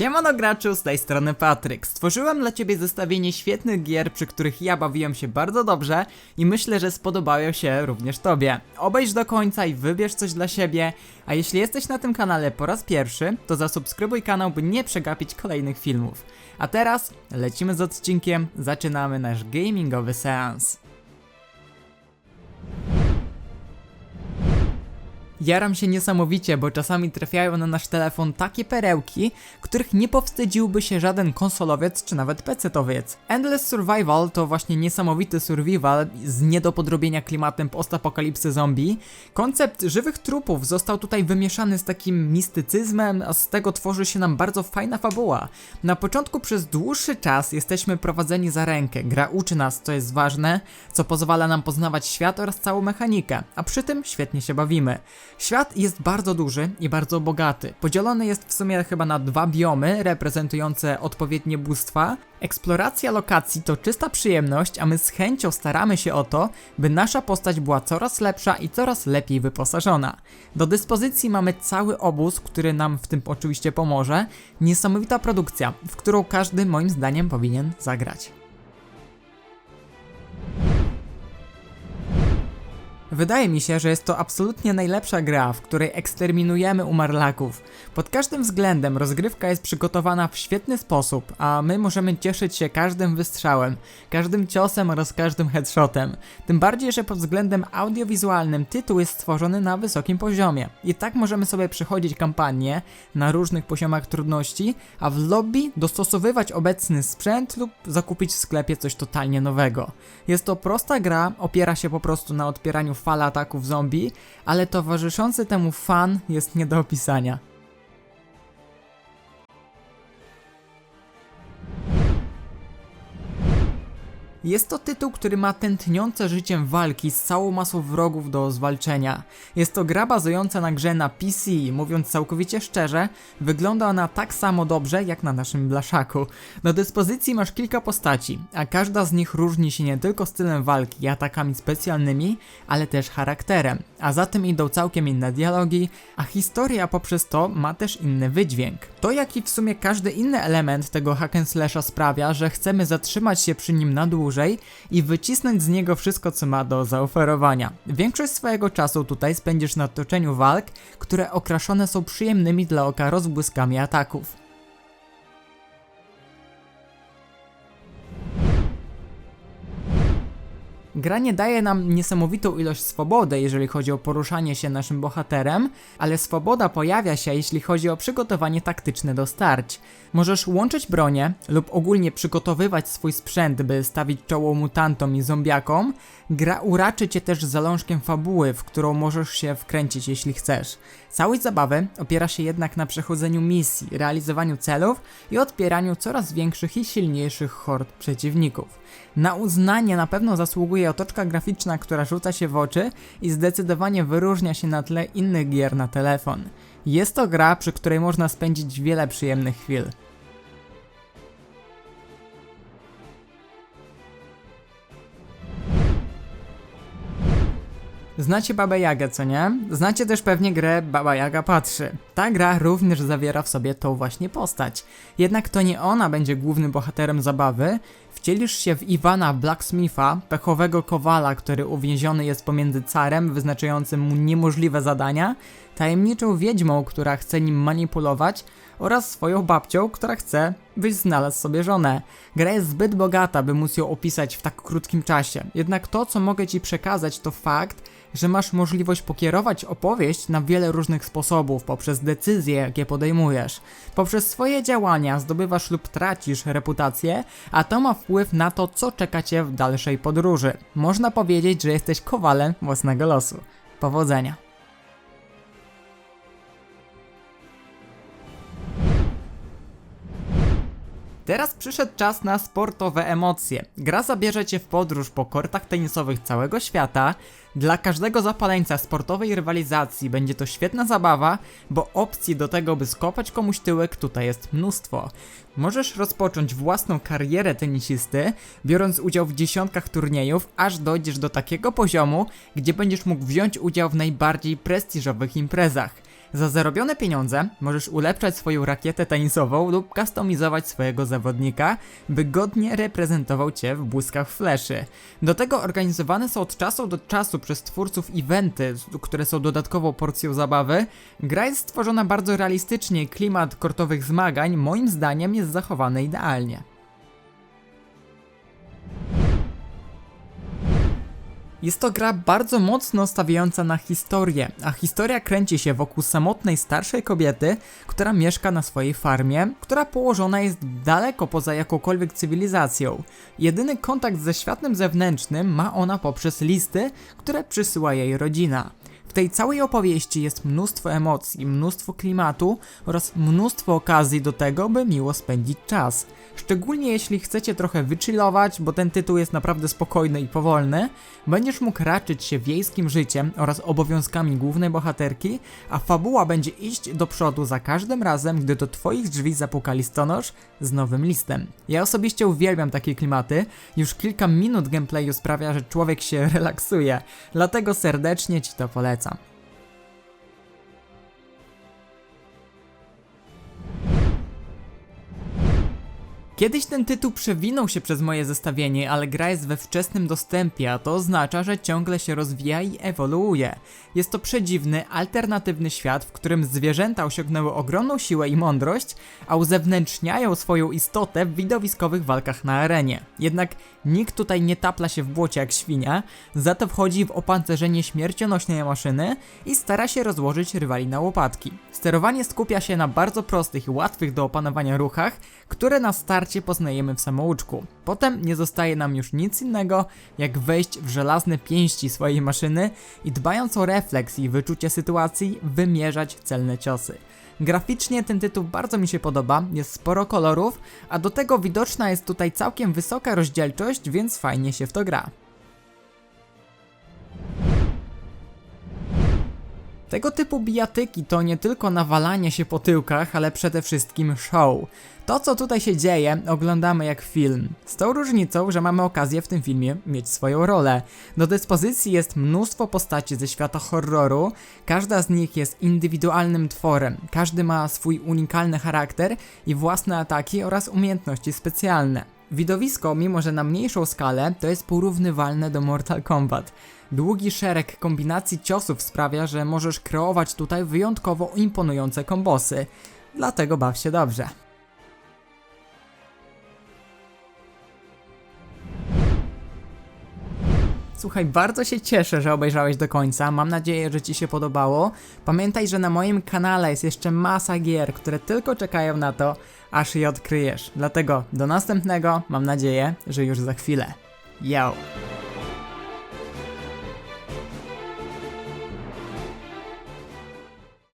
Siemano graczu, z tej strony Patryk. Stworzyłem dla ciebie zestawienie świetnych gier, przy których ja bawiłem się bardzo dobrze i myślę, że spodobają się również tobie. Obejrz do końca i wybierz coś dla siebie, a jeśli jesteś na tym kanale po raz pierwszy, to zasubskrybuj kanał, by nie przegapić kolejnych filmów. A teraz lecimy z odcinkiem, zaczynamy nasz gamingowy seans. Jaram się niesamowicie, bo czasami trafiają na nasz telefon takie perełki, których nie powstydziłby się żaden konsolowiec czy nawet pecetowiec. Endless Survival to właśnie niesamowity survival z nie do podrobienia klimatem postapokalipsy zombie. Koncept żywych trupów został tutaj wymieszany z takim mistycyzmem, a z tego tworzy się nam bardzo fajna fabuła. Na początku przez dłuższy czas jesteśmy prowadzeni za rękę. Gra uczy nas, co jest ważne, co pozwala nam poznawać świat oraz całą mechanikę, a przy tym świetnie się bawimy. Świat jest bardzo duży i bardzo bogaty. Podzielony jest w sumie chyba na dwa biomy reprezentujące odpowiednie bóstwa. Eksploracja lokacji to czysta przyjemność, a my z chęcią staramy się o to, by nasza postać była coraz lepsza i coraz lepiej wyposażona. Do dyspozycji mamy cały obóz, który nam w tym oczywiście pomoże. Niesamowita produkcja, w którą każdy moim zdaniem powinien zagrać. Wydaje mi się, że jest to absolutnie najlepsza gra, w której eksterminujemy umarlaków. Pod każdym względem rozgrywka jest przygotowana w świetny sposób, a my możemy cieszyć się każdym wystrzałem, każdym ciosem oraz każdym headshotem. Tym bardziej, że pod względem audiowizualnym tytuł jest stworzony na wysokim poziomie. I tak możemy sobie przechodzić kampanię na różnych poziomach trudności, a w lobby dostosowywać obecny sprzęt lub zakupić w sklepie coś totalnie nowego. Jest to prosta gra, opiera się po prostu na odpieraniu fal ataków zombie, ale towarzyszący temu fan jest nie do opisania. Jest to tytuł, który ma tętniące życiem walki z całą masą wrogów do zwalczenia. Jest to gra bazująca na grze na PC, mówiąc całkowicie szczerze, wygląda ona tak samo dobrze jak na naszym blaszaku. Do dyspozycji masz kilka postaci, a każda z nich różni się nie tylko stylem walki i atakami specjalnymi, ale też charakterem, a za tym idą całkiem inne dialogi, a historia poprzez to ma też inny wydźwięk. To jak i w sumie każdy inny element tego hack sprawia, że chcemy zatrzymać się przy nim na dłużej i wycisnąć z niego wszystko, co ma do zaoferowania. Większość swojego czasu tutaj spędzisz na toczeniu walk, które okraszone są przyjemnymi dla oka rozbłyskami ataków. Gra nie daje nam niesamowitą ilość swobody, jeżeli chodzi o poruszanie się naszym bohaterem, ale swoboda pojawia się, jeśli chodzi o przygotowanie taktyczne do starć. Możesz łączyć bronie lub ogólnie przygotowywać swój sprzęt, by stawić czoło mutantom i zombiakom. Gra uraczy cię też zalążkiem fabuły, w którą możesz się wkręcić, jeśli chcesz. Całość zabawy opiera się jednak na przechodzeniu misji, realizowaniu celów i odpieraniu coraz większych i silniejszych hord przeciwników. Na uznanie na pewno zasługuje otoczka graficzna, która rzuca się w oczy i zdecydowanie wyróżnia się na tle innych gier na telefon. Jest to gra, przy której można spędzić wiele przyjemnych chwil. Znacie Baba Jagę, co nie? Znacie też pewnie grę Baba Jaga Patrzy. Ta gra również zawiera w sobie tą właśnie postać. Jednak to nie ona będzie głównym bohaterem zabawy. Wcielisz się w Iwana Blacksmitha, pechowego kowala, który uwięziony jest pomiędzy carem, wyznaczającym mu niemożliwe zadania, tajemniczą wiedźmą, która chce nim manipulować oraz swoją babcią, która chce, byś znalazł sobie żonę. Gra jest zbyt bogata, by móc ją opisać w tak krótkim czasie. Jednak to, co mogę ci przekazać, to fakt, że masz możliwość pokierować opowieść na wiele różnych sposobów poprzez decyzje, jakie podejmujesz. Poprzez swoje działania zdobywasz lub tracisz reputację, a to ma wpływ na to, co czeka cię w dalszej podróży. Można powiedzieć, że jesteś kowalem własnego losu. Powodzenia. Teraz przyszedł czas na sportowe emocje. Gra zabierze cię w podróż po kortach tenisowych całego świata. Dla każdego zapaleńca sportowej rywalizacji będzie to świetna zabawa, bo opcji do tego, by skopać komuś tyłek, tutaj jest mnóstwo. Możesz rozpocząć własną karierę tenisisty, biorąc udział w dziesiątkach turniejów, aż dojdziesz do takiego poziomu, gdzie będziesz mógł wziąć udział w najbardziej prestiżowych imprezach. Za zarobione pieniądze możesz ulepszać swoją rakietę tenisową lub kustomizować swojego zawodnika, by godnie reprezentował cię w błyskach fleszy. Do tego organizowane są od czasu do czasu przez twórców eventy, które są dodatkową porcją zabawy. Gra jest stworzona bardzo realistycznie klimat kortowych zmagań moim zdaniem jest zachowany idealnie. Jest to gra bardzo mocno stawiająca na historię, a historia kręci się wokół samotnej starszej kobiety, która mieszka na swojej farmie, która położona jest daleko poza jakąkolwiek cywilizacją. Jedyny kontakt ze światem zewnętrznym ma ona poprzez listy, które przysyła jej rodzina. W tej całej opowieści jest mnóstwo emocji, mnóstwo klimatu oraz mnóstwo okazji do tego, by miło spędzić czas. Szczególnie jeśli chcecie trochę wychillować, bo ten tytuł jest naprawdę spokojny i powolny, będziesz mógł raczyć się wiejskim życiem oraz obowiązkami głównej bohaterki, a fabuła będzie iść do przodu za każdym razem, gdy do twoich drzwi zapuka listonosz z nowym listem. Ja osobiście uwielbiam takie klimaty, już kilka minut gameplayu sprawia, że człowiek się relaksuje, dlatego serdecznie ci to polecam polecam. Kiedyś ten tytuł przewinął się przez moje zestawienie, ale gra jest we wczesnym dostępie, a to oznacza, że ciągle się rozwija i ewoluuje. Jest to przedziwny, alternatywny świat, w którym zwierzęta osiągnęły ogromną siłę i mądrość, a uzewnętrzniają swoją istotę w widowiskowych walkach na arenie. Jednak nikt tutaj nie tapla się w błocie jak świnia, za to wchodzi w opancerzenie śmiercionośnej maszyny i stara się rozłożyć rywali na łopatki. Sterowanie skupia się na bardzo prostych i łatwych do opanowania ruchach, które na starcie poznajemy w samouczku. Potem nie zostaje nam już nic innego, jak wejść w żelazne pięści swojej maszyny i dbając o refleks i wyczucie sytuacji, wymierzać celne ciosy. Graficznie ten tytuł bardzo mi się podoba, jest sporo kolorów, a do tego widoczna jest tutaj całkiem wysoka rozdzielczość, więc fajnie się w to gra. Tego typu bijatyki to nie tylko nawalanie się po tyłkach, ale przede wszystkim show. To, co tutaj się dzieje, oglądamy jak film. Z tą różnicą, że mamy okazję w tym filmie mieć swoją rolę. Do dyspozycji jest mnóstwo postaci ze świata horroru, każda z nich jest indywidualnym tworem, każdy ma swój unikalny charakter i własne ataki oraz umiejętności specjalne. Widowisko, mimo że na mniejszą skalę, to jest porównywalne do Mortal Kombat. Długi szereg kombinacji ciosów sprawia, że możesz kreować tutaj wyjątkowo imponujące kombosy. Dlatego baw się dobrze. Słuchaj, bardzo się cieszę, że obejrzałeś do końca. Mam nadzieję, że Ci się podobało. Pamiętaj, że na moim kanale jest jeszcze masa gier, które tylko czekają na to, aż je odkryjesz. Dlatego do następnego, mam nadzieję, że już za chwilę. Yo!